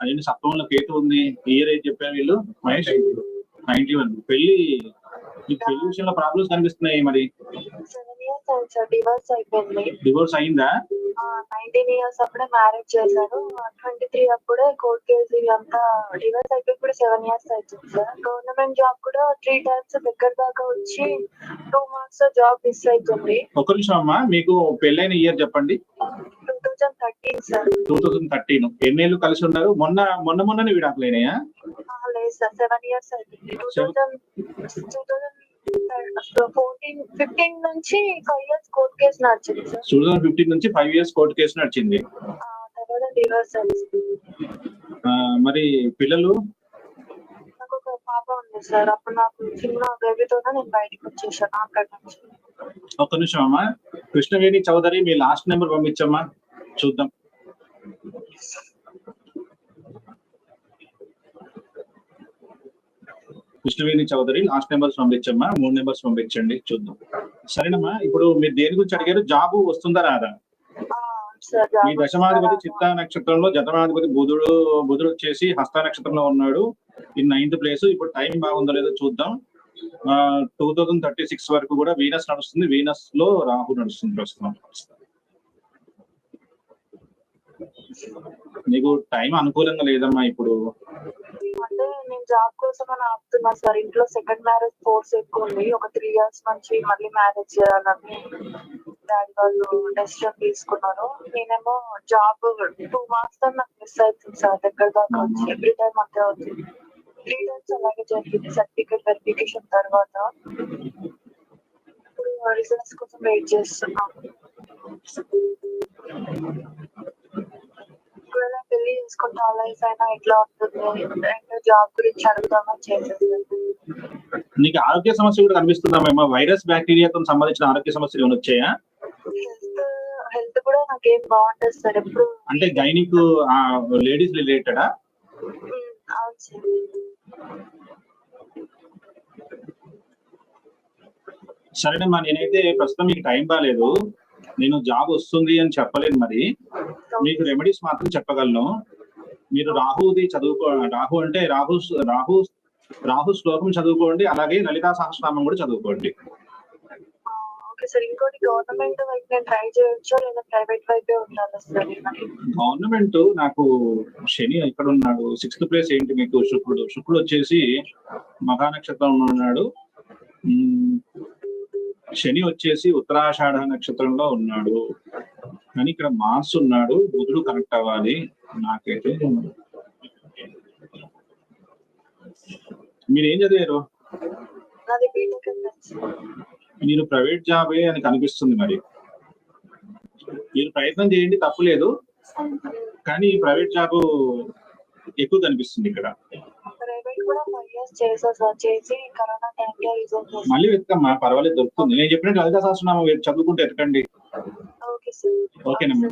అదేంటి సప్తమంలో కేతు ఉంది. ఇయర్ ఏం చెప్పారు వీళ్ళు. Mahesh ninety one. పెళ్ళి మీకు పెళ్ళి విషయంలో ప్రాబ్లమ్స్ కనిపిస్తున్నాయి మరి. డివోర్స్ అయిందా? నైన్టీన్ ఇయర్స్ అప్పుడే మ్యారేజ్ చేశారు. ట్వంటీ త్రీ అప్పుడే కోర్ట్ కేసు అంతా డివోర్స్ అయిపోయి ఇప్పుడు సెవెన్ ఇయర్స్ అవుతుంది సార్. గవర్నమెంట్ జాబ్ కూడా త్రీ టైమ్స్ దగ్గర దాకా వచ్చి టూ మంత్స్ జాబ్ మిస్ అవుతుంది. ఒక్క నిమిషం అమ్మా. మీకు పెళ్ళైన ఇయర్ చెప్పండి. Thousand thirteen sir two thousand thirteen ఎన్నేళ్ళు కలిసి ఉన్నారు? మొన్న మొన్న మొన్ననే విడాకులైనాయా లేదు sir seven years two thousand two thousand fourteen fifteen నుంచి ఫైవ్ ఇయర్స్ కోర్ట్ కేసు నడిచింది సార్ టూ థౌసండ్ ఫిఫ్టీన్ నుంచి ఫైవ్ ఇయర్స్ కోర్టు కేసు నడిచింది. తర్వాత డివోర్స్ మరి పిల్లలు? నాకు ఒక పాప ఉంది సార్ అప్పుడు నాకు చిన్న బేబీతోనే నేను బయటకు వచ్చేసాను అక్కడ నుంచి. ఒక్క నిమిషం అమ్మా. కృష్ణవేణి చౌదరి మీ లాస్ట్ నెంబర్ పంపించమ్మా. చూద్దాం. కృష్ణవేణి చౌదరి లాస్ట్ నెంబర్స్ పంపించమ్మా మూడు నెంబర్స్ పంపించండి చూద్దాం. సరేనమ్మా ఇప్పుడు మీరు దేని గురించి అడిగారు? జాబ్ వస్తుందా రాదా? మీ దశమాధిపతి చిత్తా నక్షత్రంలో జతమాధిపతి బుధుడు బుధుడు వచ్చేసి హస్త నక్షత్రంలో ఉన్నాడు. ఈ నైన్త్ ప్లేస్ ఇప్పుడు టైం బాగుందో లేదో చూద్దాం. టూ థౌజండ్ థర్టీ సిక్స్ వరకు కూడా వీనస్ నడుస్తుంది. వీనస్లో రాహు నడుస్తుంది ప్రస్తుతం. నీకు టైం అనుకూలంగా లేదమ్మా ఇప్పుడు? అంటే నేను జాబ్ కోసం అని ఆపుతున్నా సార్. ఇంట్లో సెకండ్ మ్యారేజ్ ఫోర్స్ ఎక్కువ ఉంది. ఒక త్రీ ఇయర్స్ నుంచి మళ్ళీ మ్యారేజ్ చేయాలని డాడీ వాళ్ళు డెసిషన్ తీసుకున్నారు. నేనేమో జాబ్ టూ మంత్స్తో నాకు మిస్ అవుతుంది సార్. దగ్గర దాకా వచ్చి ఎవ్రీ టైం అంతే అవుతుంది. త్రీ టైమ్స్ అలాగే జరిగింది సర్టిఫికేట్ వెరిఫికేషన్ తర్వాత ఇప్పుడు రిజల్ట్స్ కోసం వెయిట్ చేస్తున్నాను లైఫ్ అయినా ఎట్లా ఉంటుంది? అంటే జాబ్ గురించి అడుగుదామని నీకు ఆరోగ్య సమస్య కూడా కనిపిస్తుందమ్మా వైరస్ బ్యాక్టీరియాతో సంబంధించిన ఆరోగ్య సమస్యలు ఏమైనా వచ్చాయా? హెల్త్ కూడా నాకేం బాగుంటుంది సార్ ఎప్పుడు. అంటే గైనిక్ లేడీస్ రిలేటెడా? అవును సార్. సరేనమ్మా నేనైతే ప్రస్తుతం మీకు టైం బాగాలేదు నేను జాబ్ వస్తుంది అని చెప్పలేను మరి. మీకు రెమెడీస్ మాత్రం చెప్పగలను. మీరు రాహుది చదువుకో రాహు అంటే రాహు రాహు రాహు శ్లోకం చదువుకోండి అలాగే లలితా సహస్రనామం కూడా చదువుకోండి. ఆ, ఓకే సార్ ఇంకోటి గవర్నమెంట్ నాకు శని ఎక్కడ ఉన్నాడు సిక్స్త్ ప్లేస్ ఏంటి మీకు? శుక్రుడు శుక్రుడు వచ్చేసి మఘా నక్షత్రంలో ఉన్నాడు. శని వచ్చేసి ఉత్తరాషాఢ నక్షత్రంలో ఉన్నాడు. కానీ ఇక్కడ మార్స్ ఉన్నాడు బుధుడు కనెక్ట్ అవ్వాలి. నాకైతే మీరు ఏం చదివారు మీరు ప్రైవేట్ జాబే అని కనిపిస్తుంది మరి. మీరు ప్రయత్నం చేయండి తప్పులేదు. కానీ ప్రైవేట్ జాబ్ ఎక్కువ కనిపిస్తుంది ఇక్కడ. మళ్ళీ వెతకమ్మా పర్వాలేదు దొరుకుతుంది. నేను చెప్పినట్టు లలిత సహస్రనామం చదువుకుంటే ఎతకండి. సార్. ఓకేనమ్మా